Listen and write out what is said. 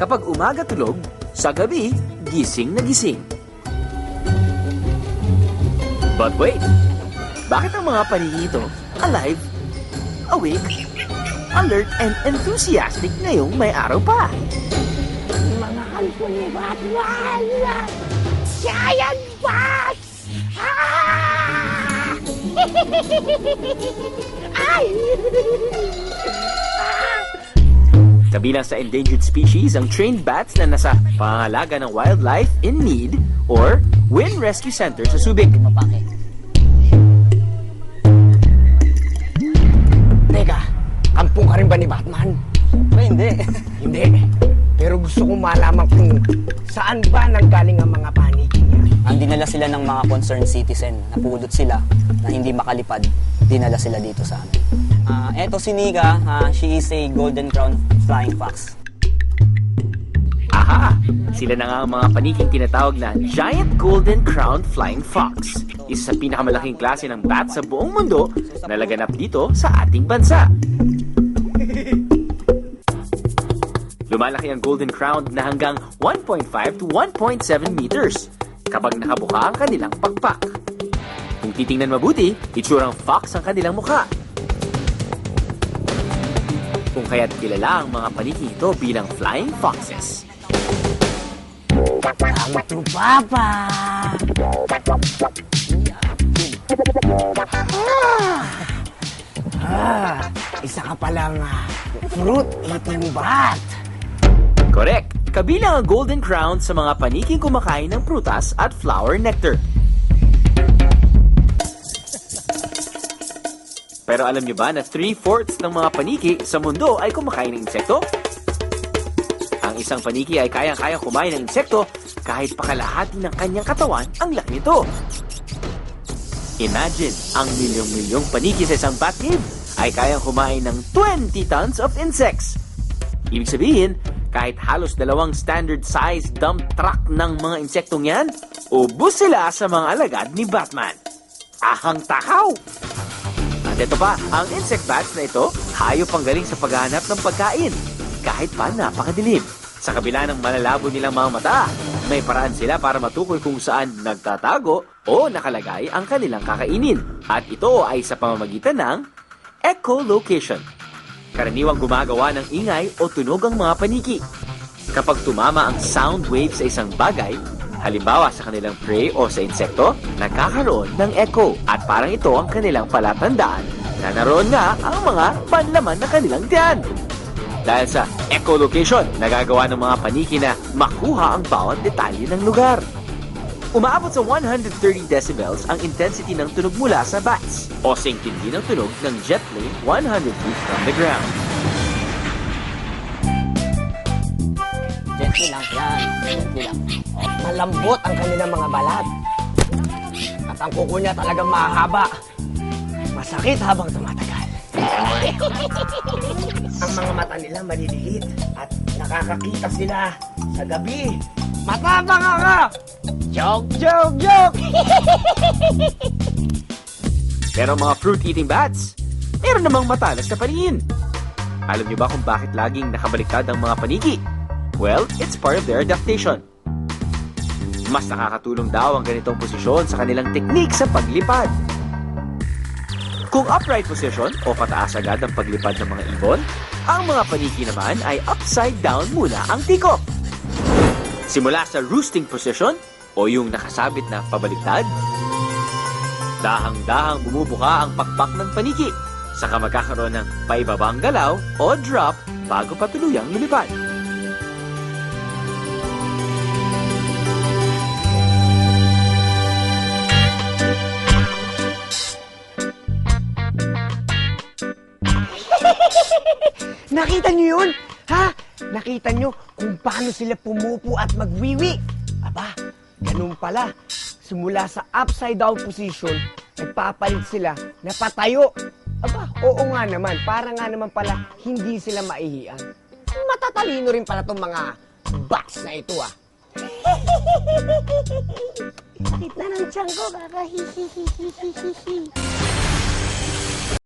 Kapag umaga tulog, sa gabi, gising na gising. But wait, bakit ang mga paniki ito alive, awake, alert, and enthusiastic ngayong may araw pa? Mga Batman! Giant Bats! Ah! Ay! Kabilang sa endangered species ang trained bats na nasa pangangalaga ng wildlife in need or WIN Rescue Center sa Subic. Teka, kampong ka rin ba ni Batman? Ba, hindi. Hindi. Pero gusto kong malaman kung saan ba nanggaling ang mga paniki niya. Ang dinala sila ng mga concerned citizen. Napulot sila na hindi makalipad. Dinala sila dito sa amin. Ah, eto si Nika, ah, she is a golden crown flying fox. Aha! Sila na nga ang mga paniking tinatawag na Giant Golden Crowned Flying Fox. Isa sa pinakamalaking klase ng bat sa buong mundo na laganap dito sa ating bansa. Lumalaki ang Golden Crown na hanggang 1.5 to 1.7 meters kapag nakabuka ang kanilang pakpak. Kung titingnan mabuti, itsurang fox ang kanilang mukha. Kung kaya't kilala ang mga paniki ito bilang flying foxes. Ang trupapa! Ah! Ah! Isa ka palang ah, fruit-eating bat. Correct! Kabilang ang golden crown sa mga paniking kumakain ng prutas at flower nectar. Pero alam niyo ba na 3-fourths ng mga paniki sa mundo ay kumakain ng insekto? Ang isang paniki ay kayang-kayang kumain ng insekto kahit pakalahati ng kanyang katawan ang laki nito. Imagine, ang milyong-milyong paniki sa isang bat cave ay kayang kumain ng 20 tons of insects. Ibig sabihin, kahit halos dalawang standard size dump truck ng mga insektong yan, ubus sila sa mga alagad ni Batman. Ahang takaw! Ito pa, ang insect bats na ito, hayop ang galing sa paghahanap ng pagkain, kahit pa napakadilim. Sa kabila ng malalabo nilang mga mata, may paraan sila para matukoy kung saan nagtatago o nakalagay ang kanilang kakainin. At ito ay sa pamamagitan ng echolocation. Karaniwang gumagawa ng ingay o tunog ang mga paniki. Kapag tumama ang sound wave sa isang bagay, halimbawa sa kanilang prey o sa insekto, nagkakaroon ng echo at parang ito ang kanilang palatandaan na naroon nga ang mga panlaman na kanilang tiyan. Dahil sa echolocation, nagagawa ng mga paniki na makuha ang bawat detalye ng lugar. Umaabot sa 130 decibels ang intensity ng tunog mula sa bats o singtindi ng tunog ng jet plane 100 feet from the ground. Gently lang. Yan. Gently lang. Malambot ang kanilang mga balat. At ang kuko niya talagang mahaba. Masakit habang tumatagal. ang mga mata nila maliliit at nakakakita sila sa gabi. Matapang ka! Joke, joke, joke! Pero mga fruit-eating bats, meron namang matalas na paningin. Alam niyo ba kung bakit laging nakabaliktad ang mga paniki? Well, it's part of their adaptation. Mas nakakatulong daw ang ganitong posisyon sa kanilang teknik sa paglipad. Kung upright position o pataas agad ang paglipad ng mga ibon, ang mga paniki naman ay upside down muna ang tikop. Simula sa roosting position o yung nakasabit na pabaliktad, Dahang-dahang bumubuka ang pakpak ng paniki. Saka magkakaroon ng paibabang galaw o drop bago patuluyang lumipad. Nakita niyo yun? Ha? Nakita niyo kung paano sila pumupo at magwiwi? Aba, ganun pala. Simula sa upside down position, nagpapalit sila na patayo. Aba, oo nga naman. Para nga naman pala, hindi sila maihian. Matatalino rin pala tong mga bats na ito ah. Sakit na ng tiyan ko, kakahihihihihihi.